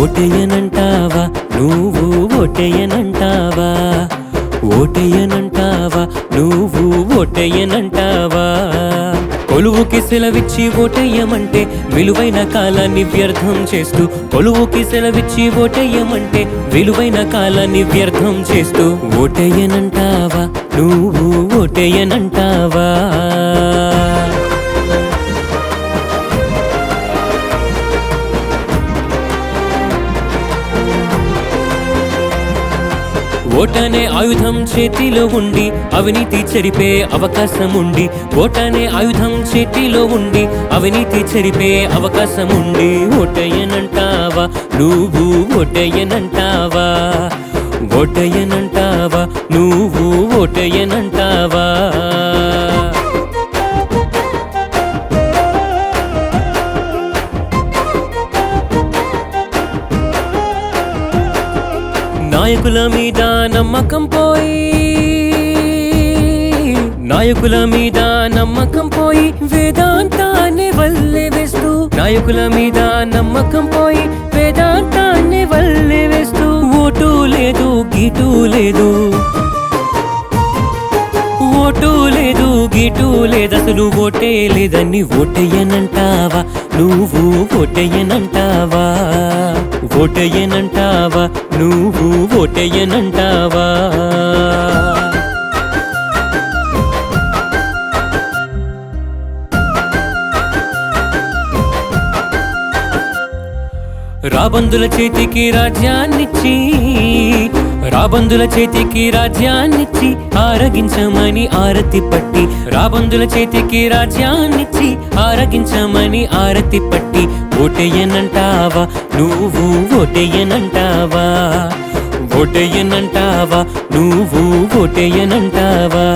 ఓటయ్యనంటావా నువ్వు ఓటయ్యనంటావా ఓటయ్యనంటావా నువ్వు ఓటయ్యనంటావా కొలువుకి సెలవిచ్చి ఓటయ్యమంటే విలువైన కాలాన్ని వ్యర్థం చేస్తూ కొలువుకి సెలవిచ్చి ఓటయ్యమంటే విలువైన కాలాన్ని వ్యర్థం చేస్తూ ఓటయ్యనంటావా నువ్వు ఓటయ్యనంటావా ఓటనే ఆయుధం చేతిలో ఉండి అవినీతి చెరిపే అవకాశం ఉండి ఓటనే ఆయుధం చేతిలో ఉండి అవినీతి చెరిపే అవకాశం ఉండి ఓటయ్యనంటావా నువ్వు ఓటయ్యనంటావా? ఓటయ్యనంటావా నువ్వు ఓటయ్యనంటావా? నాయకుల మీద నమ్మకం పోయి నాయకుల మీద నమ్మకం పోయి వేదాంతాన్ని వల్లే వేస్తూ నాయకుల మీద నమ్మకం పోయి వేదాంతాన్ని వల్లే వేస్తూ ఓటు లేదు గీటు లేదు. ఓటు లేదు గీటు లేదు అసలు ఓటే లేదని ఓటేయనంటావా? నువ్వు ఓటయ్యనంటావా? ఓటయ్యనంటావా? నువ్వు ఓటయ్యనంటావా? రాబందుల చేతికి రాజ్యాన్నిచ్చి రాబందుల చేతికి రాజ్యాన్నిచ్చి ఆరగించమని ఆరతి పట్టి. రాబందుల చేతికి రాజ్యాన్నిచ్చి ఆరగించమని ఆరతి పట్టి. ఓటేయనంటావా నువ్వు ఓటేయనంటావా? ఓటేయనంటావా నువ్వు ఓటేయనంటావా?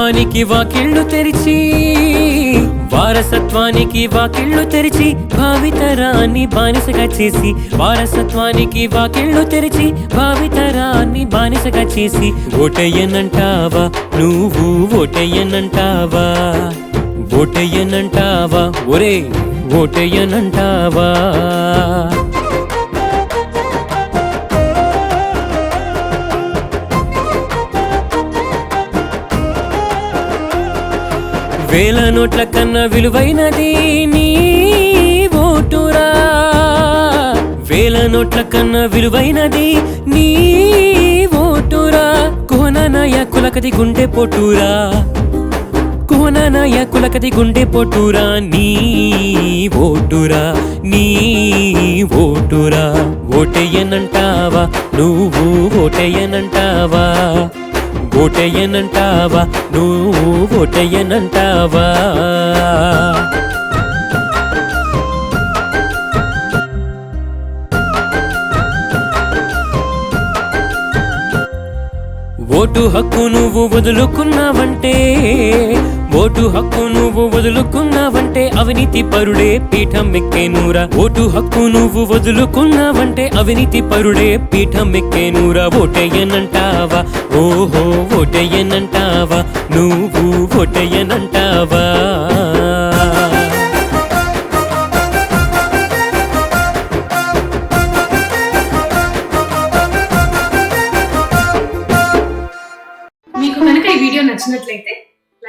వారసత్వానికి వాకిళ్ళు తెరిచి వారసత్వానికి వాకిళ్ళు తెరిచి భావితరాన్ని బానిసగా చేసి వారసత్వానికి వాకిళ్ళు తెరిచి భావితరాన్ని బానిసగా చేసి ఓటయ్యనంటావా నువ్వు ఓటయ్యనంటావా? ఓటయ్యనంటావా? ఒరే ఓటయ్యనంటావా? వేల నోట్ల కన్నా విలువైనది నీ ఓటురా. వేల నోట్ల కన్నా విలువైనది నీ ఓటురా. కోననయ కులకది గుండె పొట్టురా కోననయ కులకది గుండె పొట్టురా నీ ఓటురా నీ ఓటురా. ఓటయ్యనంటావా నువ్వు ఓటయ్యనంటావా ఓటయ్యనంటావా నువ్వు ఓటయ్యనంటావా ఓటు హక్కు నువ్వు వదులుకున్నావంటే ఓటు హక్కు నువ్వు వదులుకున్నావంటే అవినీతి పరుడే పీఠం ఎక్కేనూరా ఓటు హక్కు నువ్వు వదులుకున్నావంటే అవినీతి పరుడే పీఠం ఎక్కేనూరా ఓటయ్యనంటావా ఓహో ఓటయ్యనంటావా నువ్వు ఓటయ్యనంటావా మీకు కనుక ఈ వీడియో నచ్చినట్లయితే